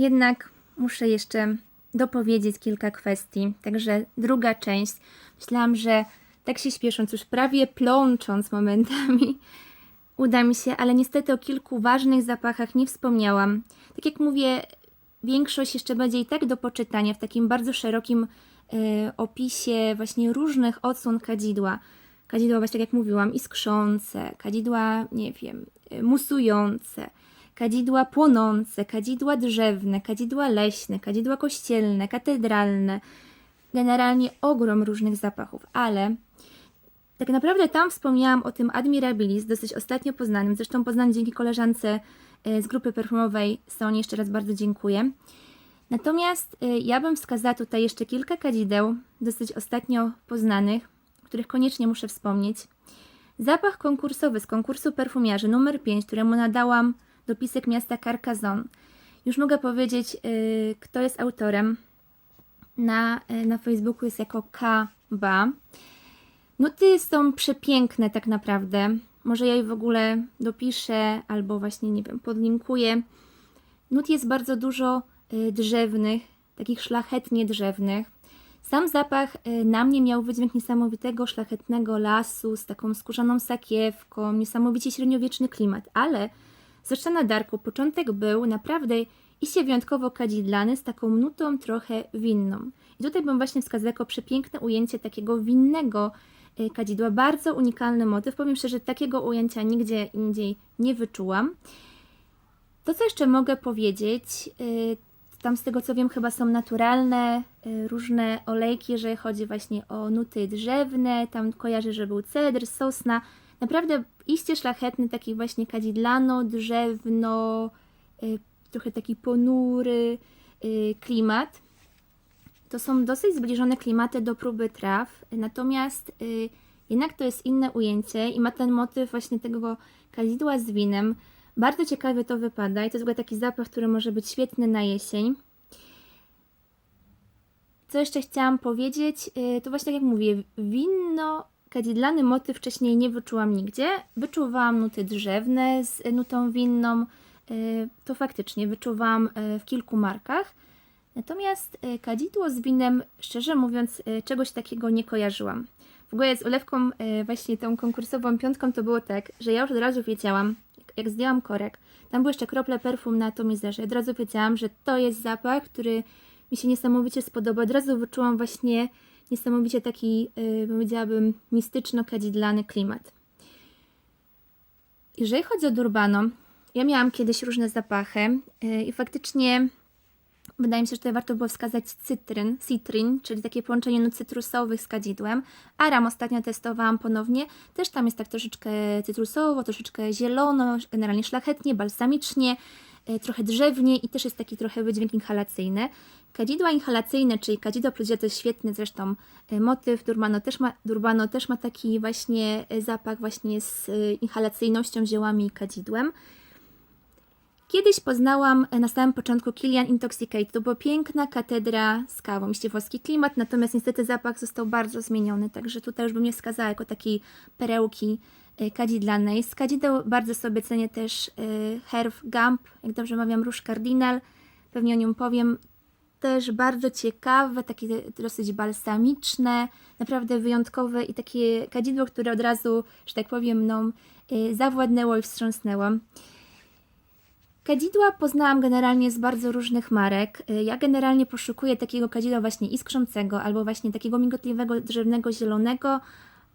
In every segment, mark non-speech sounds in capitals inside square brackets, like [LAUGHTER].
Jednak muszę jeszcze dopowiedzieć kilka kwestii. Także druga część. Myślałam, że tak się śpiesząc, już prawie plącząc momentami, [LAUGHS] uda mi się, ale niestety o kilku ważnych zapachach nie wspomniałam. Tak jak mówię, większość jeszcze będzie i tak do poczytania w takim bardzo szerokim e, opisie właśnie różnych odsłon kadzidła. Kadzidła właśnie tak jak mówiłam, iskrzące, kadzidła, nie wiem, e, musujące, kadzidła płonące, kadzidła drzewne, kadzidła leśne, kadzidła kościelne, katedralne. Generalnie ogrom różnych zapachów, ale tak naprawdę tam wspomniałam o tym Admirabilis, dosyć ostatnio poznanym, zresztą poznanym dzięki koleżance e, z grupy perfumowej Sonie, jeszcze raz bardzo dziękuję. Natomiast e, ja bym wskazała tutaj jeszcze kilka kadzideł, dosyć ostatnio poznanych, których koniecznie muszę wspomnieć. Zapach konkursowy z konkursu perfumiarzy numer 5, któremu nadałam dopisek miasta Carcassonne. Już mogę powiedzieć, y, kto jest autorem. Na, y, na Facebooku jest jako K-Ba. Nuty są przepiękne tak naprawdę. Może ja je w ogóle dopiszę albo właśnie, nie wiem, podlinkuję. Nut jest bardzo dużo y, drzewnych, takich szlachetnie drzewnych. Sam zapach na mnie miał wydźwięk niesamowitego, szlachetnego lasu z taką skórzaną sakiewką, niesamowicie średniowieczny klimat, ale zwłaszcza na Darku początek był naprawdę iście wyjątkowo kadzidlany z taką nutą trochę winną. I tutaj bym właśnie wskazała jako przepiękne ujęcie takiego winnego y, kadzidła, bardzo unikalny motyw. Powiem szczerze, takiego ujęcia nigdzie indziej nie wyczułam. To, co jeszcze mogę powiedzieć, y, tam z tego co wiem, chyba są naturalne y, różne olejki, jeżeli chodzi właśnie o nuty drzewne. Tam kojarzę, że był cedr, sosna. Naprawdę iście szlachetny, taki właśnie kadzidlano, drzewno, y, trochę taki ponury y, klimat. To są dosyć zbliżone klimaty do próby traw, natomiast y, jednak to jest inne ujęcie i ma ten motyw właśnie tego kadzidła z winem. Bardzo ciekawie to wypada i to jest w ogóle taki zapach, który może być świetny na jesień. Co jeszcze chciałam powiedzieć, to właśnie tak jak mówię, winno, kadzidlany motyw wcześniej nie wyczułam nigdzie. Wyczuwałam nuty drzewne z nutą winną, y, to faktycznie wyczuwałam y, w kilku markach. Natomiast y, kadzidło z winem, szczerze mówiąc, czegoś takiego nie kojarzyłam. W ogóle z ulewką, y, właśnie tą konkursową piątką, to było tak, że ja już od razu wiedziałam, jak zdjęłam korek, tam były jeszcze krople perfum na atomizerze, od razu wiedziałam, że to jest zapach, który mi się niesamowicie spodoba. Od razu wyczułam właśnie niesamowicie taki, y, powiedziałabym, mistyczno-kadzidlany klimat. Jeżeli chodzi o Durbano, ja miałam kiedyś różne zapachy y, i faktycznie wydaje mi się, że tutaj warto było wskazać cytryn, citrin, czyli takie połączenie nut cytrusowych z kadzidłem. Aram ostatnio testowałam ponownie. Też tam jest tak troszeczkę cytrusowo, troszeczkę zielono, generalnie szlachetnie, balsamicznie, trochę drzewnie i też jest taki trochę wydźwięk inhalacyjny. Kadzidła inhalacyjne, czyli kadzidło plus to świetny zresztą y, motyw. Durbano też ma, Durbano też ma taki właśnie y, zapach właśnie z inhalacyjnością, ziołami i kadzidłem. Kiedyś poznałam e, na samym początku Kilian Intoxicate. To była piękna katedra z kawą, iście włoski klimat, natomiast niestety zapach został bardzo zmieniony, także tutaj już bym nie wskazała jako takiej perełki e, kadzidlanej. Z kadzideł bardzo sobie cenię też e, Herf Gump, jak dobrze mawiam, róż Cardinal, pewnie o nią powiem. Też bardzo ciekawe, takie dosyć balsamiczne, naprawdę wyjątkowe i takie kadzidło, które od razu, że tak powiem, mną e, zawładnęło i wstrząsnęło. Kadzidła poznałam generalnie z bardzo różnych marek. Y, Ja generalnie poszukuję takiego kadzidła właśnie iskrzącego, albo właśnie takiego migotliwego, drzewnego, zielonego,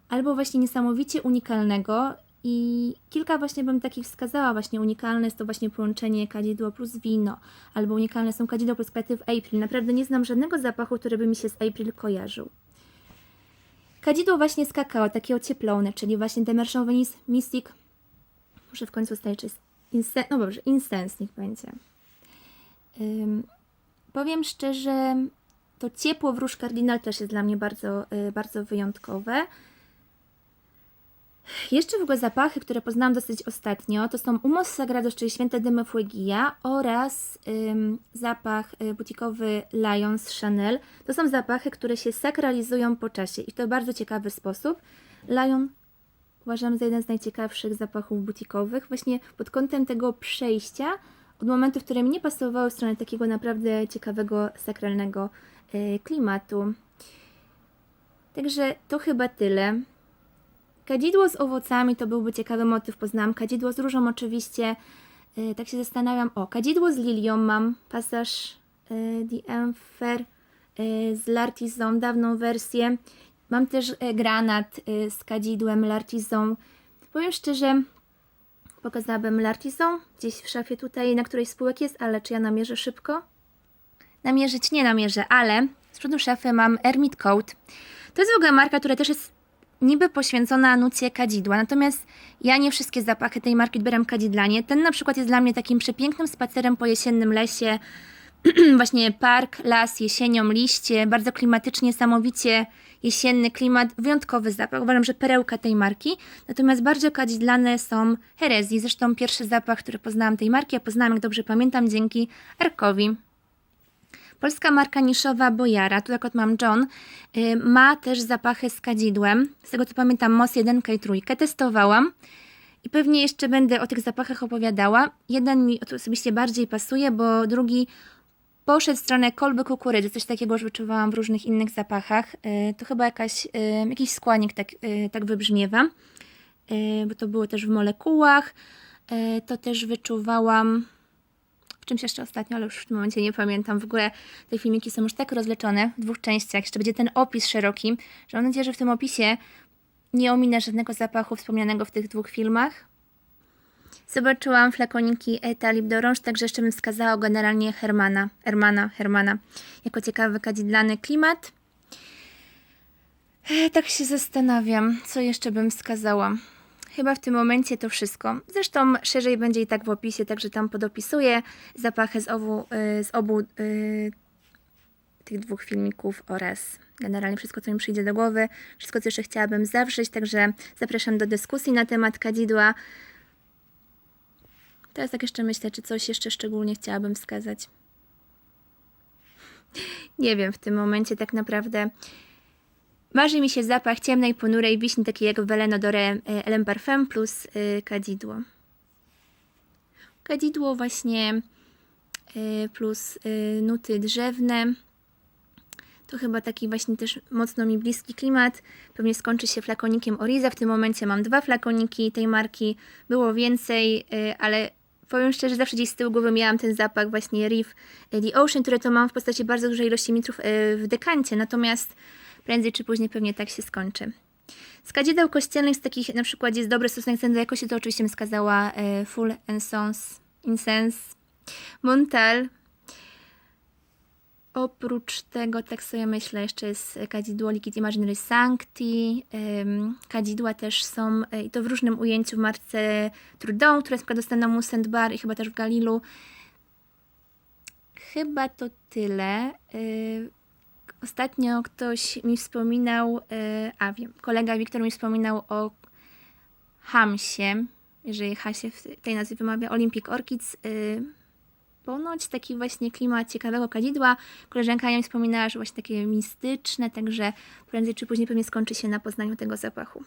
albo właśnie niesamowicie unikalnego. I kilka właśnie bym takich wskazała. Właśnie unikalne jest to właśnie połączenie kadzidło plus wino, albo unikalne są kadzidło plus w April. Naprawdę nie znam żadnego zapachu, który by mi się z April kojarzył. Kadzidło właśnie z kakao, takie ocieplone, czyli właśnie Demerchant Venice Mystic. Muszę w końcu ustalić, czy jest Inse- no dobrze, Incense niech będzie. Ym, powiem szczerze, to ciepło w róż kardynal też jest dla mnie bardzo, y, bardzo wyjątkowe. Jeszcze w ogóle zapachy, które poznałam dosyć ostatnio, to są Umos Sagrados, czyli Święte Dymy Fuegia oraz ym, zapach y, butikowy Lion z Chanel. To są zapachy, które się sakralizują po czasie i to w bardzo ciekawy sposób. Lion uważam za jeden z najciekawszych zapachów butikowych, właśnie pod kątem tego przejścia od momentów, które mi nie pasowały w stronę takiego naprawdę ciekawego, sakralnego y, klimatu. Także to chyba tyle. Kadzidło z owocami to byłby ciekawy motyw, poznałam. Kadzidło z różą oczywiście. Y, tak się zastanawiam. O, kadzidło z lilią mam. Pasaż y, The Emperor y, z Lartizą, dawną wersję. Mam też y, granat y, z kadzidłem Lartizą. Powiem szczerze, pokazałabym Lartizą gdzieś w szafie tutaj, na której spółek jest, ale czy ja namierzę szybko? Namierzyć nie namierzę, ale z przodu szafy mam Hermit Coat. To jest w ogóle marka, która też jest niby poświęcona nucie kadzidła, natomiast ja nie wszystkie zapachy tej marki odbieram kadzidlanie. Ten na przykład jest dla mnie takim przepięknym spacerem po jesiennym lesie, [CLEARS THROAT] właśnie park, las, jesienią, liście, bardzo klimatycznie, niesamowicie jesienny klimat, wyjątkowy zapach. Uważam, że perełka tej marki. Natomiast bardzo kadzidlane są herezji. Zresztą pierwszy zapach, który poznałam tej marki, a poznałam, jak dobrze pamiętam, dzięki Arkowi. Polska marka niszowa Bojara, tu akurat mam John, y, ma też zapachy z kadzidłem. Z tego co pamiętam, MOS 1 i 3 testowałam i pewnie jeszcze będę o tych zapachach opowiadała. Jeden mi osobiście bardziej pasuje, bo drugi poszedł w stronę kolby kukurydzy, coś takiego już wyczuwałam w różnych innych zapachach. Y, To chyba jakaś, y, jakiś składnik tak, tak wybrzmiewa, bo to było też w molekułach. To też wyczuwałam czymś jeszcze ostatnio, ale już w tym momencie nie pamiętam. W ogóle te filmiki są już tak rozleczone w dwóch częściach. Jeszcze będzie ten opis szeroki, że mam nadzieję, że w tym opisie nie ominę żadnego zapachu wspomnianego w tych dwóch filmach. Zobaczyłam flakoniki Talib d'Orange, także jeszcze bym wskazała generalnie Hermana, Hermana, Hermana, jako ciekawy kadzidlany klimat. E, Tak się zastanawiam, co jeszcze bym wskazała. Chyba w tym momencie to wszystko. Zresztą szerzej będzie i tak w opisie, także tam podopisuję zapachy z, obu, z obu y, tych dwóch filmików oraz generalnie wszystko, co mi przyjdzie do głowy, wszystko, co jeszcze chciałabym zawrzeć, także zapraszam do dyskusji na temat kadzidła. Teraz tak jeszcze myślę, czy coś jeszcze szczególnie chciałabym wskazać. Nie wiem w tym momencie tak naprawdę. Marzy mi się zapach ciemnej, ponurej wiśni, takiej jak Veleno Dore Elem Parfum plus y, kadzidło. Kadzidło właśnie y, plus nuty drzewne. To chyba taki właśnie też mocno mi bliski klimat. Pewnie skończy się flakonikiem Oriza. W tym momencie mam dwa flakoniki tej marki. Było więcej, ale powiem szczerze, zawsze gdzieś z tyłu głowy miałam ten zapach właśnie Reef The Ocean, które to mam w postaci bardzo dużej ilości litrów w dekancie. Natomiast prędzej czy później pewnie tak się skończy. Z kadzideł kościelnych, z takich na przykład jest dobry stosunek ceny do jakości, to oczywiście bym skazała e, Full Incense, Incense Montal. Oprócz tego, tak sobie myślę, jeszcze jest kadzidło Liquid Imaginary Sancti. Kadzidła też są, e, i to w różnym ujęciu w marce Trudon, która jest dostępna w Mousse Bar i chyba też w Galilu. Chyba to tyle. Ostatnio ktoś mi wspominał, y, a wiem, kolega Wiktor mi wspominał o Hamsie, jeżeli H się w tej nazwie wymawia, Olympic Orchids. y, Ponoć taki właśnie klimat ciekawego kadzidła. Koleżanka mi wspominała, że właśnie takie mistyczne, także prędzej czy później pewnie skończy się na poznaniu tego zapachu.